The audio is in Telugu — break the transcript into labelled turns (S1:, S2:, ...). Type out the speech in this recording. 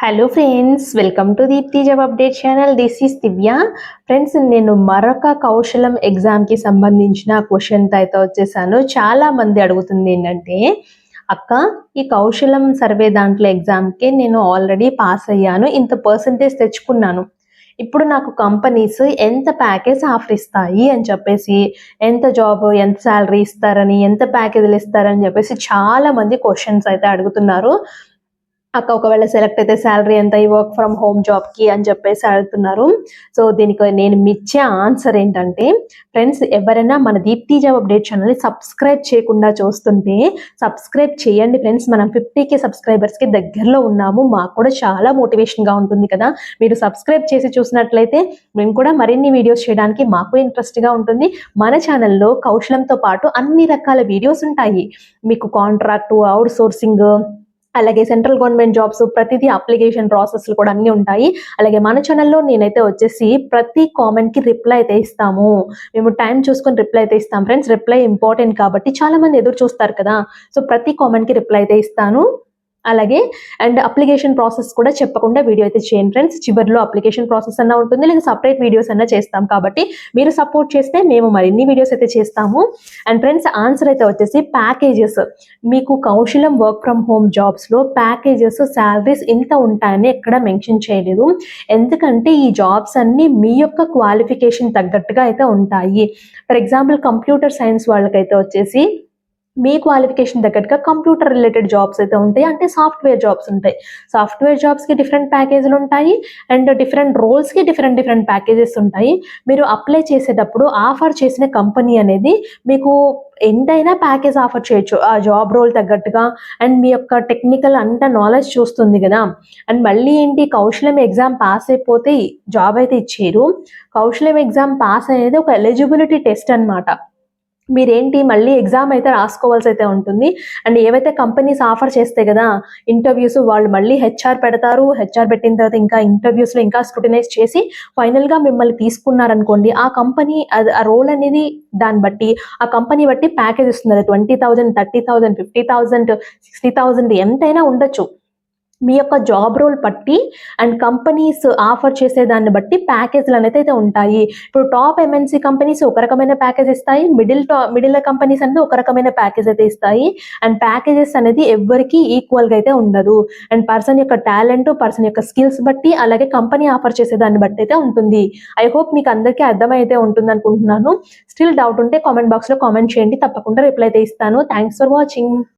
S1: Hello friends welcome to Deepthi job update channel this is Divya friends నేను మరొక కౌశలం ఎగ్జామ్కి సంబంధించిన క్వశ్చన్తో అయితే వచ్చేసాను. చాలా మంది అడుగుతుంది ఏంటంటే అక్క ఈ కౌశలం సర్వే దాంట్లో ఎగ్జామ్కి నేను ఆల్రెడీ పాస్ అయ్యాను ఇంత పర్సంటేజ్ తెచ్చుకున్నాను. ఇప్పుడు నాకు కంపెనీస్ ఎంత ప్యాకేజ్ ఆఫర్ ఇస్తాయి? అని చెప్పేసి ఎంత జాబ్ ఎంత శాలరీ ఇస్తారని ఎంత ప్యాకేజీలు ఇస్తారని చెప్పేసి చాలా మంది క్వశ్చన్స్ అయితే అడుగుతున్నారు. అక్క ఒకవేళ సెలెక్ట్ అయితే శాలరీ ఎంత ఈ వర్క్ ఫ్రమ్ హోమ్ జాబ్కి అని చెప్పేసి అడుగుతున్నారు. సో దీనికి నేను మిచ్చే ఆన్సర్ ఏంటంటే ఫ్రెండ్స్ ఎవరైనా మన Deepthi job update channel subscribe చేయకుండా చూస్తుంటే సబ్స్క్రైబ్ చేయండి ఫ్రెండ్స్ మనం ఫిఫ్టీకి సబ్స్క్రైబర్స్కి దగ్గరలో ఉన్నాము. మాకు కూడా చాలా మోటివేషన్గా ఉంటుంది కదా. మీరు సబ్స్క్రైబ్ చేసి చూసినట్లయితే మేము కూడా మరిన్ని వీడియోస్ చేయడానికి మాకు ఇంట్రెస్ట్గా ఉంటుంది. మన ఛానల్లో కౌశలంతో పాటు అన్ని రకాల వీడియోస్ ఉంటాయి. మీకు కాంట్రాక్ట్ అవుట్ సోర్సింగ్ అలాగే సెంట్రల్ గవర్నమెంట్ జాబ్స్ ప్రతిదీ అప్లికేషన్ ప్రాసెస్లు కూడా అన్నీ ఉంటాయి. అలాగే మన ఛానల్లో నేనైతే వచ్చేసి ప్రతి కామెంట్కి రిప్లై అయితే ఇస్తాము. మేము టైం చూసుకొని రిప్లై అయితే ఇస్తాం. ఫ్రెండ్స్ రిప్లై ఇంపార్టెంట్ కాబట్టి చాలా మంది ఎదురు చూస్తారు కదా. సో ప్రతి కామెంట్కి రిప్లై అయితే ఇస్తాను. అలాగే అండ్ అప్లికేషన్ ప్రాసెస్ కూడా చెప్పకుండా వీడియో అయితే చేయండి ఫ్రెండ్స్ చివరిలో అప్లికేషన్ ప్రాసెస్ అన్న ఉంటుంది లేదా సపరేట్ వీడియోస్ అన్న చేస్తాం కాబట్టి మీరు సపోర్ట్ చేస్తే మేము మరిన్ని వీడియోస్ అయితే చేస్తాము. అండ్ ఫ్రెండ్స్ ఆన్సర్ అయితే వచ్చేసి ప్యాకేజెస్ మీకు కౌశలం వర్క్ ఫ్రమ్ హోమ్ జాబ్స్లో ప్యాకేజెస్ శాలరీస్ ఇంత ఉంటాయని ఎక్కడ మెన్షన్ చేయలేదు. ఎందుకంటే ఈ జాబ్స్ అన్నీ మీ యొక్క క్వాలిఫికేషన్ తగ్గట్టుగా అయితే ఉంటాయి. ఫర్ ఎగ్జాంపుల్ కంప్యూటర్ సైన్స్ వాళ్ళకైతే వచ్చేసి మీ క్వాలిఫికేషన్ తగ్గట్టుగా కంప్యూటర్ రిలేటెడ్ జాబ్స్ అయితే ఉంటాయి. అంటే సాఫ్ట్వేర్ జాబ్స్ ఉంటాయి. సాఫ్ట్వేర్ జాబ్స్కి డిఫరెంట్ ప్యాకేజీలు ఉంటాయి అండ్ డిఫరెంట్ రోల్స్కి డిఫరెంట్ డిఫరెంట్ ప్యాకేజెస్ ఉంటాయి. మీరు అప్లై చేసేటప్పుడు ఆఫర్ చేసిన కంపెనీ అనేది మీకు ఎంతైనా ప్యాకేజ్ ఆఫర్ చేయొచ్చు. ఆ జాబ్ రోల్ తగ్గట్టుగా అండ్ మీ యొక్క టెక్నికల్ అంత నాలెడ్జ్ చూస్తుంది కదా. అండ్ మళ్ళీ ఏంటి? కౌశలం ఎగ్జామ్ పాస్ అయిపోతే జాబ్ అయితే ఇచ్చారు కౌశలం ఎగ్జామ్ పాస్ అనేది ఒక ఎలిజిబిలిటీ టెస్ట్ అనమాట మీరేంటి? మళ్ళీ ఎగ్జామ్ అయితే రాసుకోవాల్సి అయితే ఉంటుంది. అండ్ ఏవైతే కంపెనీస్ ఆఫర్ చేస్తే కదా ఇంటర్వ్యూస్ వాళ్ళు మళ్ళీ హెచ్ఆర్ పెడతారు. హెచ్ఆర్ పెట్టిన తర్వాత ఇంకా ఇంటర్వ్యూస్లో ఇంకా స్క్రూటినైజ్ చేసి ఫైనల్గా మిమ్మల్ని తీసుకున్నారనుకోండి ఆ కంపెనీ ఆ రోల్ అనేది దాన్ని బట్టి ఆ కంపెనీ బట్టి ప్యాకేజ్ ఇస్తుంది twenty thousand thirty thousand fifty thousand sixty thousand ఎంతైనా ఉండొచ్చు. మీ యొక్క జాబ్ రోల్ బట్టి అండ్ కంపెనీస్ ఆఫర్ చేసే దాన్ని బట్టి ప్యాకేజ్లు అనేది అయితే ఉంటాయి. ఇప్పుడు టాప్ ఎంఎన్సీ కంపెనీస్ ఒక రకమైన ప్యాకేజ్ ఇస్తాయి. మిడిల్ టాప్ మిడిల్ కంపెనీస్ అనేది ఒక రకమైన ప్యాకేజ్ అయితే ఇస్తాయి. అండ్ ప్యాకేజెస్ అనేది ఎవరికి ఈక్వల్గా అయితే ఉండదు. అండ్ పర్సన్ యొక్క టాలెంట్ పర్సన్ యొక్క స్కిల్స్ బట్టి అలాగే కంపెనీ ఆఫర్ చేసే దాన్ని బట్టి అయితే ఉంటుంది. ఐ హోప్ మీకు అందరికీ అర్థమైతే ఉంటుంది అనుకుంటున్నాను. స్టిల్ డౌట్ ఉంటే కామెంట్ బాక్స్లో కామెంట్ చేయండి. తప్పకుండా రిప్లై అయితే ఇస్తాను. Thanks for watching